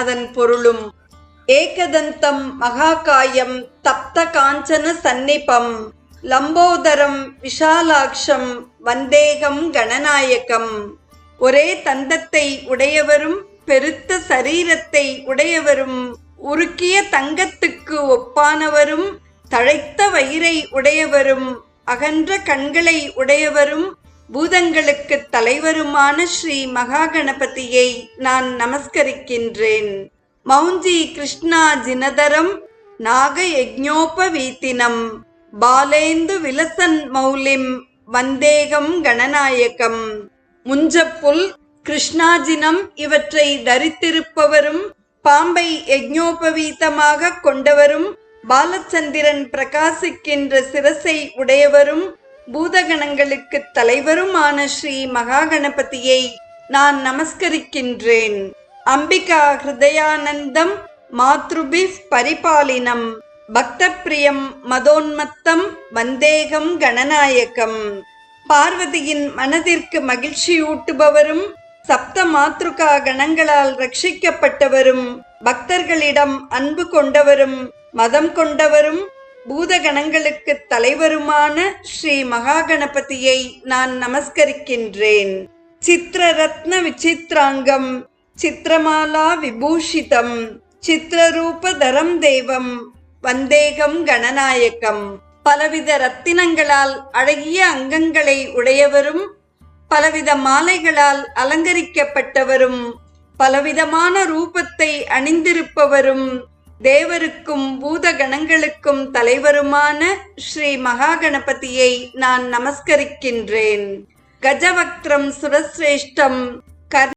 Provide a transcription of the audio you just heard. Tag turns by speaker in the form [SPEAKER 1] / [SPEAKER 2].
[SPEAKER 1] அதன் பொருளும் ஏகதந்தம் மகாகாயம் தப்த காஞ்சன சந்நிபம் லம்போதரம் விஷாலாக்ஷம் வந்தேகம் கணநாயகம். ஒரே தந்தத்தை உடையவரும் பெருத்த சரீரத்தை உடையவரும் உருக்கிய தங்கத்துக்கு ஒப்பானவரும் தழைத்த வயிறை உடையவரும் அகன்ற கண்களை உடையவரும் பூதங்களுக்கு தலைவருமான ஸ்ரீ மகாகணபதியை நான் நமஸ்கரிக்கின்றேன். மௌஞ்சி கிருஷ்ணா ஜினதரம் நாக யஜ்ஞோபவீத்தினம் பாலேந்து விலசன் மௌலிம் வந்தேகம் கணநாயகம். முஞ்சப்புல் கிருஷ்ணாஜினம் இவற்றை தரித்திருப்பவரும் பாம்பை யஜ்ஞோபவீதமாக கொண்டவரும் பாலச்சந்திரன் பிரகாசிக்கின்ற சிரசை உடையவரும் பூதகணங்களுக்கு தலைவருமான ஸ்ரீ மகாகணபதியை நான் நமஸ்கரிக்கின்றேன். அம்பிகா ஹிருதயானந்தம் மாத்ருபி பரிபாலினம். பக்தப்பிரியம் மதோன்மத்தம் வந்தேகம் கணநாயகம். பார்வதியின் மனதிற்கு மகிழ்ச்சியூட்டுபவரும் சப்த மாத்ருகா கணங்களால் ரட்சிக்கப்பட்டவரும் பக்தர்களிடம் அன்பு கொண்டவரும் மதம் கொண்டவரும் பூதகணங்களுக்கு தலைவருமான ஸ்ரீ மகாகணபதியை நான் நமஸ்கரிக்கின்றேன். சித்திரரத்ன விசித்ராங்கம் சித்திரமாலா விபூஷிதம் சித்திரரூபதரம் தேவம் வந்தேகம் கணநாயகம். பலவித ரத்தினங்களால் அழகிய அங்கங்களை உடையவரும் பலவித மாலைகளால் அலங்கரிக்கப்பட்டவரும் பலவிதமான ரூபத்தை அணிந்திருப்பவரும் தேவருக்கும் பூதகணங்களுக்கும் தலைவருமான ஸ்ரீ மகாகணபதியை நான் நமஸ்கரிக்கின்றேன். கஜவக்திரம் சுரசிரேஷ்டம்